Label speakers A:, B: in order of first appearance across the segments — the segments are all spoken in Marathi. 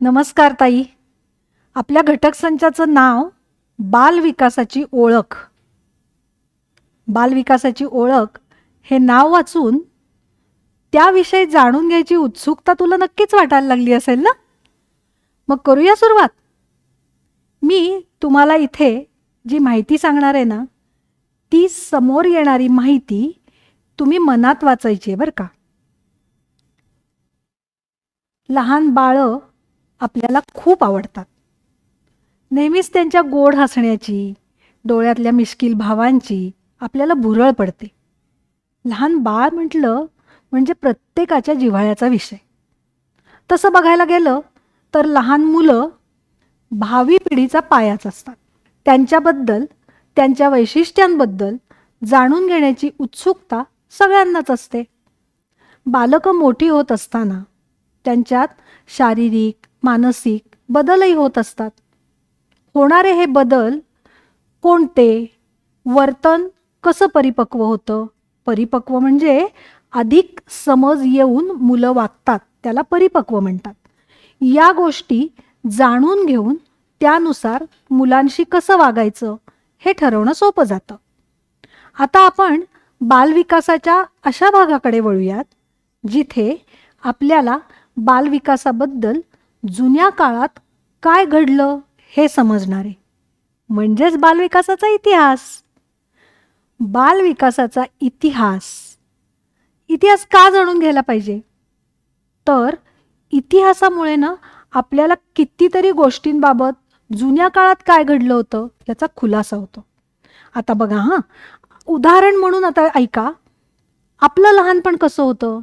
A: नमस्कार ताई. आपल्या घटक संचाचं नाव बाल विकासाची ओळख. बाल विकासाची ओळख हे नाव वाचून त्याविषयी जाणून घ्यायची उत्सुकता तुला नक्कीच वाटायला लागली असेल ना? मग करूया सुरुवात. मी तुम्हाला इथे जी माहिती सांगणार आहे ना ती समोर येणारी माहिती तुम्ही मनात वाचायची आहे बरं का. लहान बाळं आपल्याला खूप आवडतात. नेहमीच त्यांच्या गोड हसण्याची डोळ्यातल्या मिश्किल भावांची आपल्याला भुरळ पडते. लहान बाळ म्हटलं म्हणजे प्रत्येकाच्या जिव्हाळ्याचा विषय. तसं बघायला गेलं तर लहान मुलं भावी पिढीचा पायाच असतात. त्यांच्याबद्दल त्यांच्या वैशिष्ट्यांबद्दल जाणून घेण्याची उत्सुकता सगळ्यांनाच असते. बालकं मोठी होत असताना त्यांच्यात शारीरिक मानसिक बदलही होत असतात. होणारे हे बदल कोणते? वर्तन कसं परिपक्व होतं? परिपक्व म्हणजे अधिक समज येऊन मुलं वागतात त्याला परिपक्व म्हणतात. या गोष्टी जाणून घेऊन त्यानुसार मुलांशी कसं वागायचं हे ठरवणं सोपं जातं. आता आपण बालविकासाच्या अशा भागाकडे वळूयात जिथे आपल्याला बालविकासाबद्दल जुन्या काळात काय घडलं हे समजणारे. म्हणजेच बालविकासाचा इतिहास. बालविकासाचा इतिहास. इतिहास का जाणून घ्यायला पाहिजे? तर इतिहासामुळे ना आपल्याला कितीतरी गोष्टींबाबत जुन्या काळात काय घडलं होतं याचा खुलासा होतो. आता बघा हां उदाहरण म्हणून आता ऐका. आपलं लहानपण कसं होतं?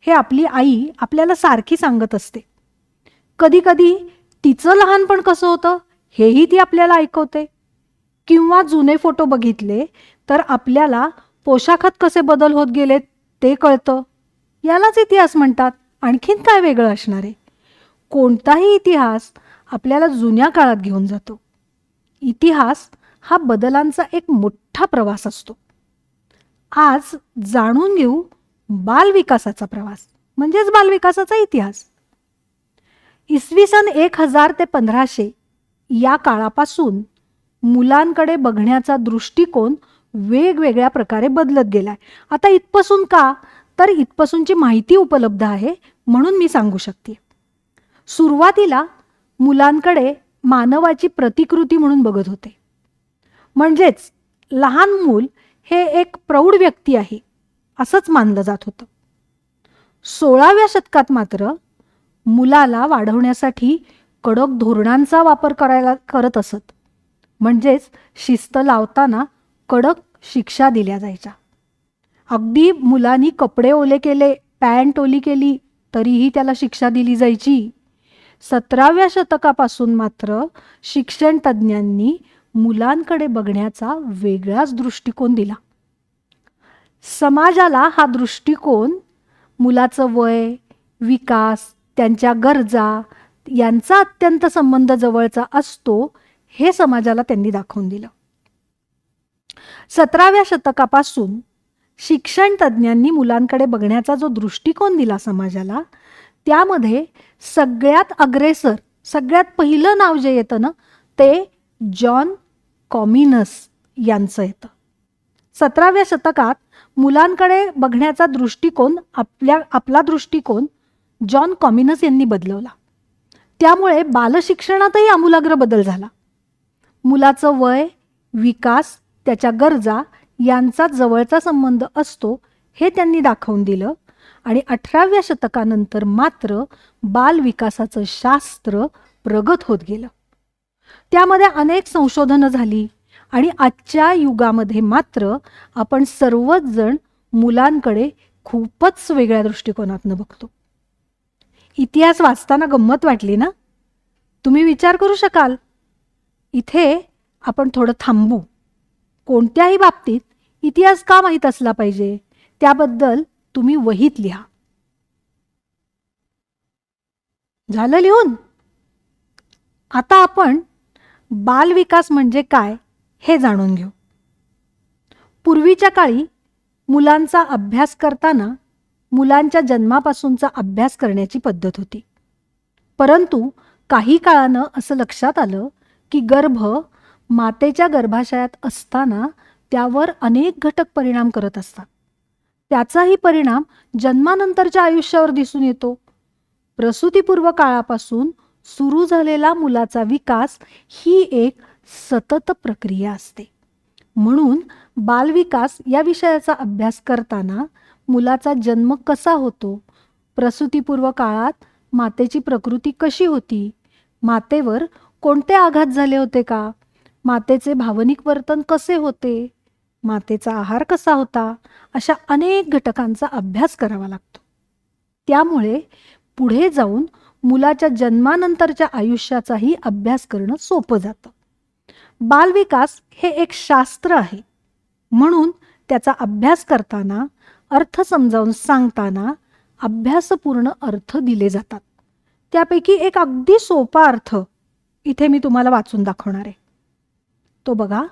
A: हे आपली आई आपल्याला सारखी सांगत असते. कधी कधी तिचं लहानपण कसं होतं हेही ती आपल्याला ऐकवते. किंवा जुने फोटो बघितले तर आपल्याला पोशाखात कसे बदल होत गेले ते कळतं. यालाच इतिहास म्हणतात. आणखीन काय वेगळं असणार आहे? कोणताही इतिहास आपल्याला जुन्या काळात घेऊन जातो. इतिहास हा बदलांचा एक मोठा प्रवास असतो. आज जाणून घेऊ बालविकासाचा प्रवास म्हणजेच बालविकासाचा इतिहास. इसवी सन एक हजार ते पंधराशे या काळापासून मुलांकडे बघण्याचा दृष्टिकोन वेगवेगळ्या प्रकारे बदलत गेलाय. आता इथपासून का? तर इथपासूनची माहिती उपलब्ध आहे म्हणून मी सांगू शकते. सुरुवातीला मुलांकडे मानवाची प्रतिकृती म्हणून बघत होते. म्हणजेच लहान मूल हे एक प्रौढ व्यक्ती आहे असंच मानलं जात होतं. सोळाव्या शतकात मात्र मुलाला वाढवण्यासाठी कडक धोरणांचा वापर करायला करत असत. म्हणजेच शिस्त लावताना कडक शिक्षा दिल्या जायच्या. अगदी मुलांनी कपडे ओले केले पॅन्ट ओली केली तरीही त्याला शिक्षा दिली जायची. सतराव्या शतकापासून मात्र शिक्षण तज्ज्ञांनी मुलांकडे बघण्याचा वेगळाच दृष्टिकोन दिला. समाजाला हा दृष्टिकोन मुलाचं वय विकास त्यांच्या गरजा यांचा अत्यंत संबंध जवळचा असतो हे समाजाला त्यांनी दाखवून दिलं. सतराव्या शतकापासून शिक्षण तज्ज्ञांनी मुलांकडे बघण्याचा जो दृष्टिकोन दिला समाजाला त्यामध्ये सगळ्यात अग्रेसर सगळ्यात पहिलं नाव जे येतं ना ते जॉन कॉमिनस यांचं येतं. सतराव्या शतकात मुलांकडे बघण्याचा दृष्टिकोन आपल्या आपला दृष्टिकोन जॉन कॉमिनस यांनी बदलवला. त्यामुळे बालशिक्षणातही आमूलाग्र बदल झाला. मुलाचं वय विकास त्याच्या गरजा यांचा जवळचा संबंध असतो हे त्यांनी दाखवून दिलं आणि अठराव्या शतकानंतर मात्र बालविकासाचं शास्त्र प्रगत होत गेलं. त्यामध्ये अनेक संशोधनं झाली आणि आजच्या युगामध्ये मात्र आपण सर्वच जण मुलांकडे खूपच वेगळ्या दृष्टिकोनातनं बघतो. इतिहास वाचताना गंमत वाटली ना? तुम्ही विचार करू शकाल. इथे आपण थोडं थांबू. कोणत्याही बाबतीत इतिहास का माहीत असला पाहिजे? त्याबद्दल तुम्ही वहीत लिहा. झालं लिहून? आता आपण बालविकास म्हणजे काय हे जाणून घेऊ. पूर्वीच्या काळी मुलांचा अभ्यास करताना मुलांच्या जन्मापासूनचा अभ्यास करण्याची पद्धत होती. परंतु काही काळानं असं लक्षात आलं की गर्भ मातेच्या गर्भाशयात असताना त्यावर अनेक घटक परिणाम करत असतात. त्याचाही परिणाम जन्मानंतरच्या आयुष्यावर दिसून येतो. प्रसूतीपूर्व काळापासून सुरू झालेला मुलाचा विकास ही एक सतत प्रक्रिया असते. म्हणून बालविकास या विषयाचा अभ्यास करताना मुलाचा जन्म कसा होतो? प्रसूतीपूर्व काळात मातेची प्रकृती कशी होती? मातेवर कोणते आघात झाले होते का? मातेचे भावनिक वर्तन कसे होते? मातेचा आहार कसा होता? अशा अनेक घटकांचा अभ्यास करावा लागतो. त्यामुळे पुढे जाऊन मुलाच्या जन्मानंतरच्या आयुष्याचाही अभ्यास करणं सोपं जातं. बालविकास हे एक शास्त्र आहे. म्हणून त्याचा अभ्यास करताना अर्थ समजावून सांगताना अभ्यासपूर्ण अर्थ दिले जातात. त्यापैकी एक अगदी सोपा अर्थ इथे मी तुम्हाला वाचून दाखवणार आहे. तो बघा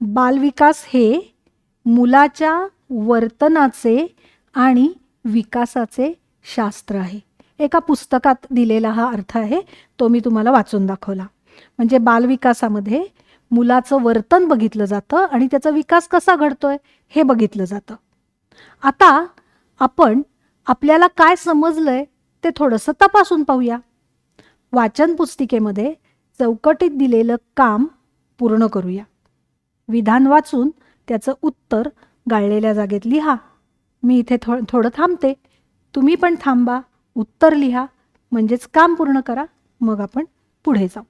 A: बालविकास हे मुलाच्या वर्तनाचे आणि विकासाचे शास्त्र आहे. एका पुस्तकात दिलेला हा अर्थ आहे तो मी तुम्हाला वाचून दाखवला. म्हणजे बालविकासामध्ये मुलाचं वर्तन बघितलं जातं आणि त्याचा विकास कसा घडतोय हे बघितलं जातं. आता आपण आपल्याला काय समजलंय ते थोडंसं तपासून पाहूया. वाचन पुस्तिकेमध्ये चौकटीत दिलेलं काम पूर्ण करूया. विधान वाचून त्याचं उत्तर गाळलेल्या जागेत लिहा. मी इथे थो थोडं थांबते. तुम्ही पण थांबा. उत्तर लिहा. म्हणजेच काम पूर्ण करा. मग आपण पुढे जाऊ.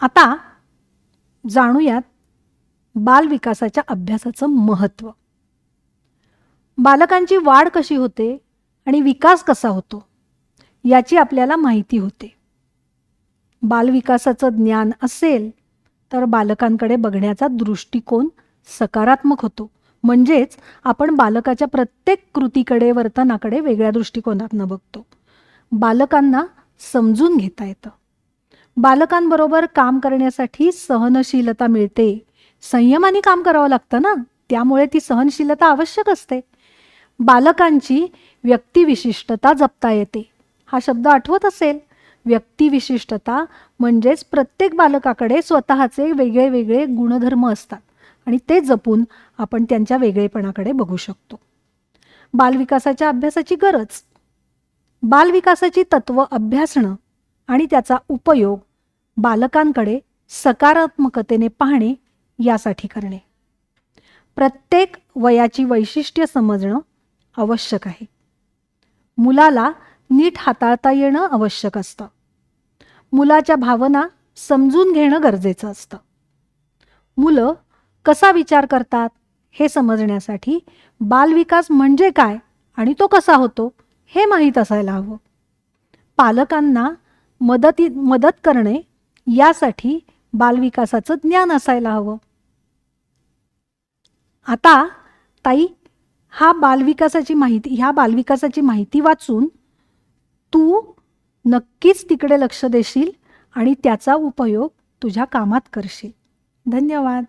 A: आता जाणूयात बालविकासाच्या अभ्यासाचं महत्त्व. बालकांची वाढ कशी होते आणि विकास कसा होतो याची आपल्याला माहिती होते. बालविकासाचं ज्ञान असेल तर बालकांकडे बघण्याचा दृष्टिकोन सकारात्मक होतो. म्हणजेच आपण बालकाच्या प्रत्येक कृतीकडे वर्तनाकडे वेगळ्या दृष्टिकोनातनं बघतो. बालकांना समजून घेता येतं. बालकांबरोबर काम करण्यासाठी सहनशीलता मिळते. संयमाने काम करावं लागतं ना? त्यामुळे ती सहनशीलता आवश्यक असते. बालकांची व्यक्तिविशिष्टता जपता येते. हा शब्द आठवत असेल? व्यक्तिविशिष्टता म्हणजेच प्रत्येक बालकाकडे स्वतःचे वेगळे वेगळे गुणधर्म असतात आणि ते जपून आपण त्यांच्या वेगळेपणाकडे बघू शकतो. बालविकासाच्या अभ्यासाची गरज. बालविकासाची तत्व अभ्यासणं आणि त्याचा उपयोग बालकांकडे सकारात्मकतेने पाहणे यासाठी करणे. प्रत्येक वयाची वैशिष्ट्य समजणं आवश्यक आहे. मुलाला नीट हाताळता येणं आवश्यक असतं. मुलाच्या भावना समजून घेणं गरजेचं असतं. मुलं कसा विचार करतात हे समजण्यासाठी बालविकास म्हणजे काय आणि तो कसा होतो हे माहीत असायला हवं. पालकांना मदती मदत करणे यासाठी बालविकासाचं ज्ञान असायला हवं. आता ताई हा बालविकासाची माहिती ह्या बालविकासाची माहिती वाचून तू नक्कीच तिकडे लक्ष देशील आणि त्याचा उपयोग तुझ्या कामात करशील. धन्यवाद.